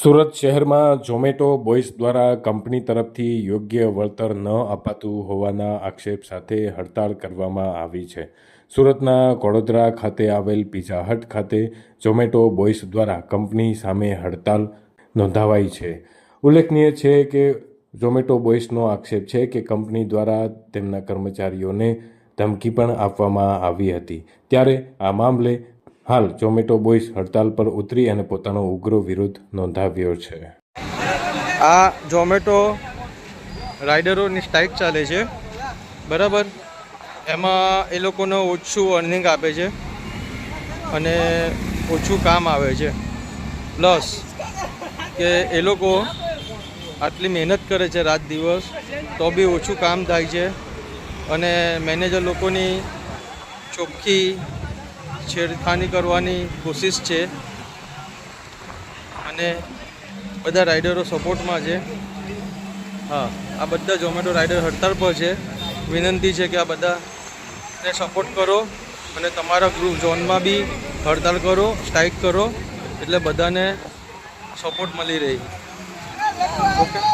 સુરત શહેરમાં ઝોમેટો બોઇસ દ્વારા કંપની તરફથી યોગ્ય વળતર ન અપાતું હોવાના આક્ષેપ સાથે હડતાળ કરવામાં આવી છે. સુરતના વડોદરા ખાતે આવેલ પિઝા હટ ખાતે ઝોમેટો બોઇસ દ્વારા કંપની સામે હડતાળ નોંધાવાઈ છે. ઉલ્લેખનીય છે કે ઝોમેટો બોયસનો આક્ષેપ છે કે કંપની દ્વારા તેમના કર્મચારીઓને ધમકી પણ આપવામાં આવી હતી. ત્યારે આ મામલે હાલ ઝોમેટો બોયસ હડતાલ પર ઉતરી અને પોતાનો ઉગ્ર વિરોધ નોંધાવ્યો છે. આ ઝોમેટો રાઇડરોની સ્ટ્રાઇક ચાલે છે. બરાબર? એમાં એ લોકોને ઓછું અર્નિંગ આપે છે અને ઓછું કામ આવે છે. પ્લસ કે એ લોકો આટલી મહેનત કરે છે રાત દિવસ, તો બી ઓછું કામ થાય છે અને મેનેજર લોકોની ચોખ્ખી છેડખાની કરવાની કોશિશ છે. અને બધા રાઇડરો સપોર્ટમાં છે. હા, આ બધા ઝોમેટો રાઇડર હડતાળ પર છે. વિનંતી છે કે આ બધાને સપોર્ટ કરો અને તમારા ગ્રુપ ઝોનમાં બી હડતાળ કરો, સ્ટ્રાઇક કરો, એટલે બધાને સપોર્ટ મળી રહે. ઓકે.